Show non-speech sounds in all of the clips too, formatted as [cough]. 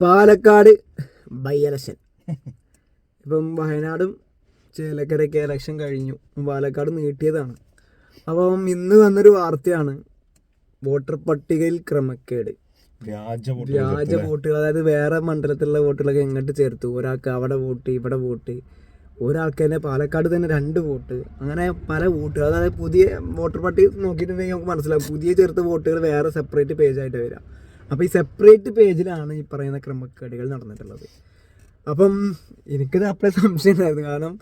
Palakkad by election ഇപ്പം വയനാടും ചേലക്കരയ്ക്ക് election കഴിഞ്ഞു. പാലക്കാട് നീട്ടിയതാണ്. അപ്പം ഇന്ന് വന്നൊരു വാർത്തയാണ്. വോട്ടർ പട്ടികയിൽ ക്രമക്കേട്. വ്യാജ വോട്ട് വ്യാജ വോട്ടുകൾ അതായത് വേറെ മണ്ഡലത്തിലുള്ള വോട്ടുകളൊക്കെ എങ്ങോട്ട് ചേർത്തു? ഒരാൾക്ക് അവിടെ വോട്ട് ഇവിടെ വോട്ട്. ഒരാൾക്ക് തന്നെ പാലക്കാട് തന്നെ രണ്ട് വോട്ട്. അങ്ങനെ പല വോട്ടുകൾ. അതായത് പുതിയ വോട്ടർ പട്ടിക നോക്കിയിട്ടുണ്ടെങ്കിൽ നമുക്ക് മനസ്സിലാവും. പുതിയ ചേർത്ത വോട്ടുകൾ വേറെ സെപ്പറേറ്റ് പേജായിട്ട് വരിക. അപ്പോൾ ഈ സെപ്പറേറ്റ് പേജിലാണ് ഈ പറയുന്ന ക്രമക്കേടുകൾ നടന്നിട്ടുള്ളത്. അപ്പം എനിക്കത് അപ്പോഴേ സംശയം ഉണ്ടായിരുന്നു. കാരണം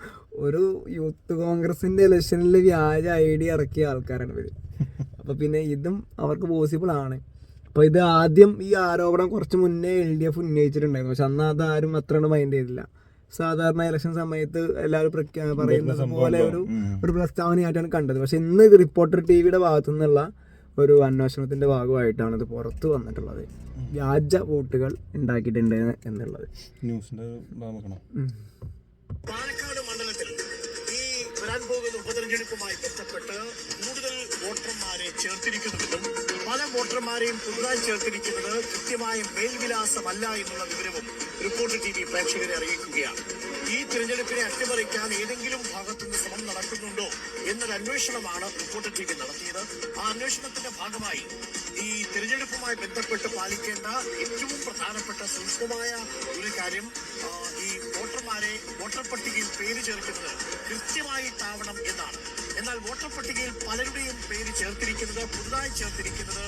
ഒരു യൂത്ത് കോൺഗ്രസിന്റെ ഇലക്ഷനിൽ വ്യാജ ഐ ഡി ഇറക്കിയ ആൾക്കാരാണ് ഇവർ അപ്പോൾ പിന്നെ ഇതും അവർക്ക് പോസിബിൾ ആണ്. അപ്പോൾ ഇത് ആദ്യം ഈ ആരോപണം കുറച്ച് മുന്നേ എൽ ഡി എഫ് ഉന്നയിച്ചിട്ടുണ്ടായിരുന്നു. പക്ഷെ അന്ന് അത് ആരും അത്ര മൈൻഡ് ചെയ്തില്ല. സാധാരണ ഇലക്ഷൻ സമയത്ത് എല്ലാവരും പ്രഖ്യാ പറയുന്നത് പോലെ ഒരു ഒരു പ്രസ്താവനയായിട്ടാണ് കണ്ടത്. പക്ഷെ ഇന്ന് ഇത് റിപ്പോർട്ടർ ടി വിയുടെ ഭാഗത്തു നിന്നുള്ള ഒരു അന്വേഷണത്തിന്റെ ഭാഗമായിട്ടാണ് ഇത് പുറത്ത് വന്നിട്ടുള്ളത്. വ്യാജ വോട്ടുകൾ ഉണ്ടാക്കിയിട്ടുണ്ട് എന്നുള്ളത്. ഉം. പാലക്കാട് മണ്ഡലത്തിൽ ഈ വരാൻ പോകുന്ന ഉപതെരഞ്ഞെടുപ്പുമായി ബന്ധപ്പെട്ട് കൂടുതൽ വോട്ടർമാരെ ചേർത്തിരിക്കുന്നുവെന്നും പല വോട്ടർമാരെയും പുതുതായി ചേർത്തിരിക്കുന്നത് കൃത്യമായ മേൽവിലാസമല്ല എന്നുള്ള വിവരവും റിപ്പോർട്ട് ടി വി പ്രേക്ഷകരെ അറിയിക്കുകയാണ്. ഈ തിരഞ്ഞെടുപ്പിനെ അട്ടിമറിക്കാൻ ഏതെങ്കിലും ഭാഗത്തുനിന്ന് ശ്രമം നടക്കുന്നുണ്ടോ എന്നൊരു അന്വേഷണമാണ് റിപ്പോർട്ട് ടി വി നടത്തിയത്. ആ അന്വേഷണത്തിന്റെ ഭാഗമായി ഈ തിരഞ്ഞെടുപ്പുമായി ബന്ധപ്പെട്ട് പാലിക്കേണ്ട ഏറ്റവും പ്രധാനപ്പെട്ട സൂക്ഷ്മമായ ഒരു കാര്യം ഈ വോട്ടർമാരെ വോട്ടർ പട്ടികയിൽ പേര് ചേർക്കുന്നത് കൃത്യമായിട്ടാവണം എന്നാണ്. എന്നാൽ വോട്ടർ പട്ടികയിൽ പലരുടെയും പേര് ചേർത്തിരിക്കുന്നത് പുതുതായി ചേർത്തിരിക്കുന്നത്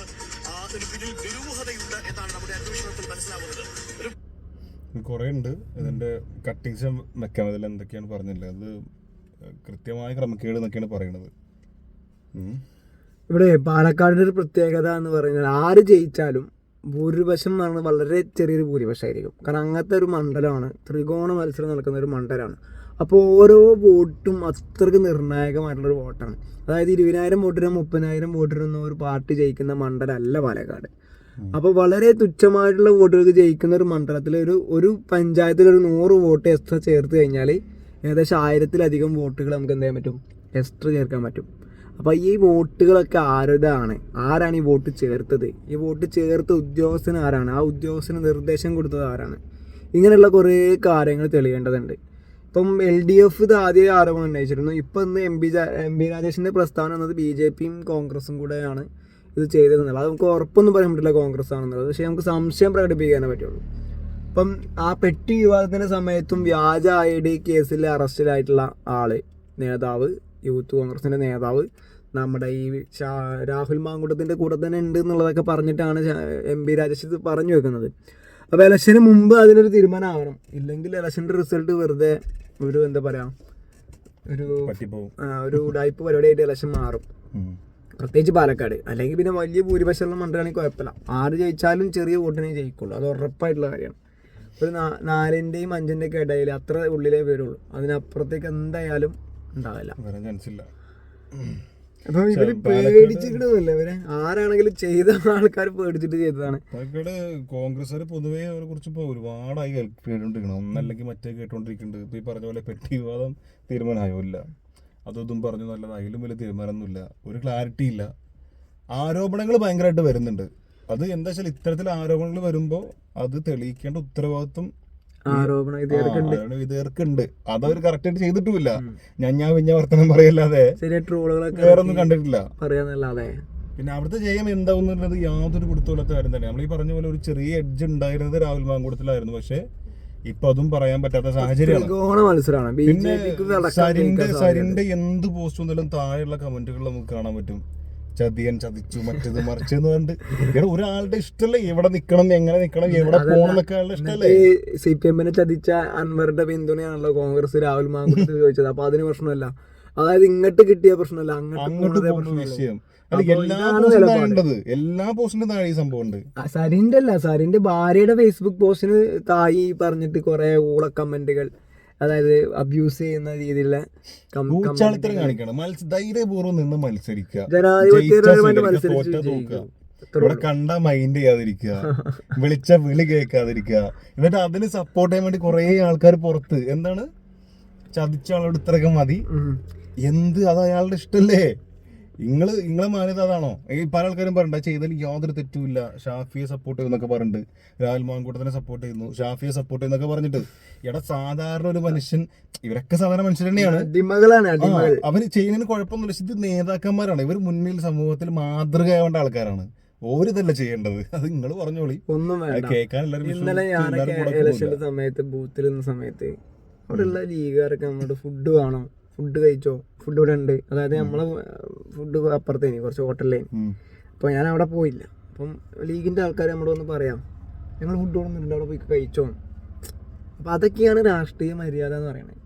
ആ, ഒരു പിന്നിൽ ദുരൂഹതയുണ്ട് എന്നാണ് നമ്മുടെ അന്വേഷണത്തിൽ മനസ്സിലാവുന്നത്. ഒരു കുറെ ഉണ്ട് ഇതിന്റെ കട്ടിങ്സ് വെക്കാം. അതിൽ എന്തൊക്കെയാണ് പറഞ്ഞില്ല? അത് കൃത്യമായ ക്രമക്കേട് എന്നൊക്കെയാണ് പറയുന്നത് ഇവിടെ പാലക്കാടിന്റെ ഒരു പ്രത്യേകത എന്ന് പറയുന്നത് ആര് ജയിച്ചാലും ഭൂരിപക്ഷം എന്ന് പറയുന്നത് വളരെ ചെറിയൊരു ഭൂരിപക്ഷമായിരിക്കും. കാരണം അങ്ങനത്തെ ഒരു മണ്ഡലമാണ്. ത്രികോണ മത്സരം നടക്കുന്ന ഒരു മണ്ഡലമാണ്. അപ്പോൾ ഓരോ വോട്ടും അത്രയ്ക്ക് നിർണായകമായിട്ടുള്ളൊരു വോട്ടാണ്. അതായത് ഇരുപതിനായിരം വോട്ടിനും മുപ്പതിനായിരം വോട്ടിനൊന്നും ഒരു പാർട്ടി ജയിക്കുന്ന മണ്ഡലമല്ല പാലക്കാട്. അപ്പോൾ വളരെ തുച്ഛമായിട്ടുള്ള വോട്ടുകൾക്ക് ജയിക്കുന്ന ഒരു മണ്ഡലത്തിൽ ഒരു ഒരു പഞ്ചായത്തിൽ ഒരു നൂറ് വോട്ട് എക്സ്ട്രാ ചേർത്ത് കഴിഞ്ഞാൽ ഏകദേശം ആയിരത്തിലധികം വോട്ടുകൾ നമുക്ക് എന്ത് ചെയ്യാൻ പറ്റും? എക്സ്ട്രാ ചേർക്കാൻ പറ്റും. അപ്പോൾ ഈ വോട്ടുകളൊക്കെ ആരുതാണ് ആരാണ് ഈ വോട്ട് ചേർത്തത്? ഈ വോട്ട് ചേർത്ത ഉദ്യോഗസ്ഥന് ആരാണ്? ആ ഉദ്യോഗസ്ഥന് നിർദ്ദേശം കൊടുത്തത് ആരാണ്? ഇങ്ങനെയുള്ള കുറേ കാര്യങ്ങൾ തെളിയേണ്ടതുണ്ട്. ഇപ്പം എൽ ഡി എഫ് ഇത് ആദ്യം ആരോപണം ഉന്നയിച്ചിരുന്നു. ഇപ്പം ഇന്ന് എം പി എം പി രാജേഷിന്റെ പ്രസ്താവന എന്നത് ബി ജെ പിയും കോൺഗ്രസും കൂടെയാണ് ഇത് ചെയ്തതെന്നുള്ളത് അത് നമുക്ക് ഉറപ്പൊന്നും പറയാൻ പറ്റില്ല കോൺഗ്രസ് ആണെന്നുള്ളത് പക്ഷേ നമുക്ക് സംശയം പ്രകടിപ്പിക്കാനേ പറ്റുള്ളൂ. അപ്പം ആ പെട്ടി വിവാദത്തിന്റെ സമയത്തും വ്യാജ ഐ ഡി കേസിൽ അറസ്റ്റിലായിട്ടുള്ള ആൾ നേതാവ് യൂത്ത് കോൺഗ്രസിന്റെ നേതാവ് നമ്മുടെ ഈ രാഹുൽ മാങ്കുട്ടത്തിന്റെ കൂടെ തന്നെ ഉണ്ട് എന്നുള്ളതൊക്കെ പറഞ്ഞിട്ടാണ് എം പി രാജേഷ് ഇത് പറഞ്ഞു വെക്കുന്നത്. അപ്പോൾ ഇലക്ഷന് മുമ്പ് അതിനൊരു തീരുമാനമാവണം. ഇല്ലെങ്കിൽ ഇലക്ഷന്റെ റിസൾട്ട് വെറുതെ ഒരു എന്താ പറയാ ഒരു ഒരു ഉടായ്പ പരിപാടിയായിട്ട് ഇലക്ഷൻ മാറും. പ്രത്യേകിച്ച് പാലക്കാട്. അല്ലെങ്കിൽ പിന്നെ വലിയ ഭൂരിപക്ഷമുള്ള മണ്ഡലമാണെങ്കിൽ കുഴപ്പമില്ല. ആര് ജയിച്ചാലും ചെറിയ വോട്ടിനെ ജയിക്കുള്ളൂ. അത് ഉറപ്പായിട്ടുള്ള കാര്യമാണ്. ഒരു നാ- നാലിന്റെയും അഞ്ചിന്റെ ഒക്കെ ഇടയിൽ അത്ര ഉള്ളിലേ വരുള്ളൂ. അതിനപ്പുറത്തേക്ക് എന്തായാലും ഉണ്ടാവില്ല. ചാൻസ് ഇല്ല. അപ്പം ഇവർ പേടിച്ചിട്ടൊന്നുമില്ല ഇവരെ ആരാണെങ്കിലും ചെയ്ത ആൾക്കാർ പേടിച്ചിട്ട് ചെയ്തതാണ്. പാലക്കാട് കോൺഗ്രസ്സുകാർ പൊതുവേ അവരെ കുറിച്ച് ഇപ്പൊ ഒരുപാടായി കേട്ടോണ്ടിരിക്കണം ഒന്നല്ലെങ്കിൽ മറ്റേ കേട്ടോണ്ടിരിക്കുന്നുണ്ട് ഇപ്പൊ ഈ പറഞ്ഞ പോലെ പെട്ടി വിവാദം തീരുമാനമായോ ഇല്ല അതൊന്നും പറഞ്ഞു നല്ലത്. അതിലും വലിയ തീരുമാനമൊന്നുമില്ല. ഒരു ക്ലാരിറ്റി ഇല്ല. ആരോപണങ്ങൾ ഭയങ്കരമായിട്ട് വരുന്നുണ്ട്. അത് എന്താ വെച്ചാൽ ഇത്തരത്തിൽ ആരോപണങ്ങൾ വരുമ്പോൾ അത് തെളിയിക്കേണ്ട ഉത്തരവാദിത്വം അതവർ കറക്റ്റ് ആയിട്ട് ചെയ്തിട്ടുമില്ല. ഞാൻ ഞാൻ പിന്നെ വർത്തനം പറയല്ലാതെ വേറൊന്നും കണ്ടിട്ടില്ല. പിന്നെ അവിടുത്തെ ജയം എന്താവുന്നുള്ളത് യാതൊരു പിടുത്തമില്ലാത്ത കാര്യം തന്നെ നമ്മൾ ഈ പറഞ്ഞ പോലെ ഒരു ചെറിയ എഡ്ജ് ഉണ്ടായിരുന്നത് രാഹുൽ മാങ്കൂടത്തിലായിരുന്നു പക്ഷെ ഇപ്പൊ അതും പറയാൻ പറ്റാത്ത സാഹചര്യമാണ്. പിന്നെ സരിന്റെ സരിന്റെ എന്ത് പോസ്റ്റ് വന്നാലും താഴെയുള്ള കമന്റുകൾ നമുക്ക് കാണാൻ പറ്റും. ചതിയൻ ചതിച്ചു മറ്റത് മറിച്ചെന്ന് പറഞ്ഞിട്ട്. എടാ, ഒരാളുടെ ഇഷ്ടമല്ല എവിടെ നിക്കണം എങ്ങനെ നിക്കണം എവിടെ പോകണം എന്നൊക്കെ ആളുടെ ഇഷ്ടമല്ലേ സി പി എമ്മിനെ ചതിച്ച അൻവറിന്റെ പിന്തുണയാണല്ലോ കോൺഗ്രസ് രാഹുൽ മാങ്കുട്ടത്തിൽ ചോദിച്ചത്. അപ്പൊ അതിന് പ്രശ്നമല്ല. അതായത് ഇങ്ങോട്ട് കിട്ടിയ പ്രശ്നമല്ല അങ്ങോട്ട്. വിഷയം. എല്ലാ ഇതാണ് പോസ്റ്റും നിലപാട്. താഴേണ്ടത് താഴെ ഈ സംഭവം ഉണ്ട്. സരിന്റെ അല്ല സരിന്റെ ഭാര്യയുടെ ഫേസ്ബുക്ക് പോസ്റ്റിന് തായി പറഞ്ഞിട്ട് കുറെ ഊള കമന്റുകൾ. അതായത് അബ്യൂസ് ചെയ്യുന്ന രീതിയിലുള്ള ഊച്ചാളിത്തരം കാണിക്കണം. മത്സ ധൈര്യപൂർവം നിന്ന് മത്സരിക്കുക. ജനാധിപത്യപരമായിട്ട് ജയിച്ചാ മത്സരിച്ച് തോറ്റാ. തോക്കുക. ഇവിടെ കണ്ട മൈൻഡ് ചെയ്യാതിരിക്കുക. [laughs] വിളിച്ച വിളി കേൾക്കാതിരിക്കുക. എന്നിട്ട് അതിന് സപ്പോർട്ട് ചെയ്യാൻ വേണ്ടി കുറെ ആൾക്കാർ പുറത്ത്. എന്താണ്? ചതിച്ച ആളോട് ഇത്രയൊക്കെ മതി. എന്ത്? അത് അയാളുടെ ഇഷ്ടല്ലേ? നിങ്ങൾ നിങ്ങളെ മാന്യത അതാണോ? ഈ പല ആൾക്കാരും പറയണ്ട ചെയ്തതിൽ യാതൊരു തെറ്റുമില്ല. ഷാഫിയെ സപ്പോർട്ട് ചെയ്യുന്നൊക്കെ പറഞ്ഞിട്ട് രാഹുൽ മാങ്കൂട്ടത്തിനെ സപ്പോർട്ട് ചെയ്യുന്നു. ഷാഫിയെ സപ്പോർട്ട് ചെയ്യുന്നൊക്കെ പറഞ്ഞിട്ട് എടാ സാധാരണ ഒരു മനുഷ്യൻ ഇവരൊക്കെ സാധാരണ മനുഷ്യർ തന്നെയാണ്. അവർ അവർ ചെയ്യുന്നതിന് കുഴപ്പമൊന്നുമില്ല. ഇത് നേതാക്കന്മാരാണ്. ഇവർ മുന്നിൽ സമൂഹത്തിൽ മാതൃകയാവേണ്ട ആൾക്കാരാണ്. ഓരിതല്ല ചെയ്യേണ്ടത്? അത് നിങ്ങൾ പറഞ്ഞോളി. ഒന്നും കേൾക്കാൻ ഇന്നലെ ഞാൻ ഇലക്ഷന്റെ. സമയത്ത് ബൂത്തിൽ നിന്ന സമയത്ത് അവിടെയുള്ള ലീഗുകാരൊക്കെ നമ്മുടെ ഫുഡ് വേണം. ഫുഡ് കഴിച്ചോ? ഫുഡ് ഇവിടെ ഉണ്ട്. അതായത് നമ്മളെ ഫുഡ് അപ്പുറത്തേനി കുറച്ച് ഹോട്ടലിലേനി. അപ്പോൾ ഞാൻ അവിടെ പോയില്ല. അപ്പം ലീഗിന്റെ ആൾക്കാർ നമ്മളോട് ഒന്ന് പറയാം. ഞങ്ങൾ ഫുഡ് കൊടുക്കുന്നുണ്ട് അവിടെ പോയി കഴിച്ചോ? അപ്പം അതൊക്കെയാണ് രാഷ്ട്രീയ മര്യാദ എന്ന് പറയുന്നത്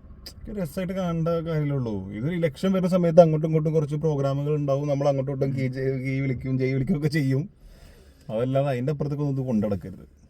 രസമായിട്ട് കാണേണ്ട കാര്യമുള്ളൂ ഇത് ഇലക്ഷൻ വരുന്ന സമയത്ത് അങ്ങോട്ടും ഇങ്ങോട്ടും കുറച്ച് പ്രോഗ്രാമുകൾ ഉണ്ടാവും. നമ്മൾ അങ്ങോട്ടും ഇങ്ങോട്ടും കീ ജെ- കീ വിളിക്കും ജയ് വിളിക്കും ഒക്കെ ചെയ്യും. അതല്ലാതെ അതിന്റെ അപ്പുറത്തേക്കൊന്നും ഇത് കൊണ്ടുനടക്കരുത്.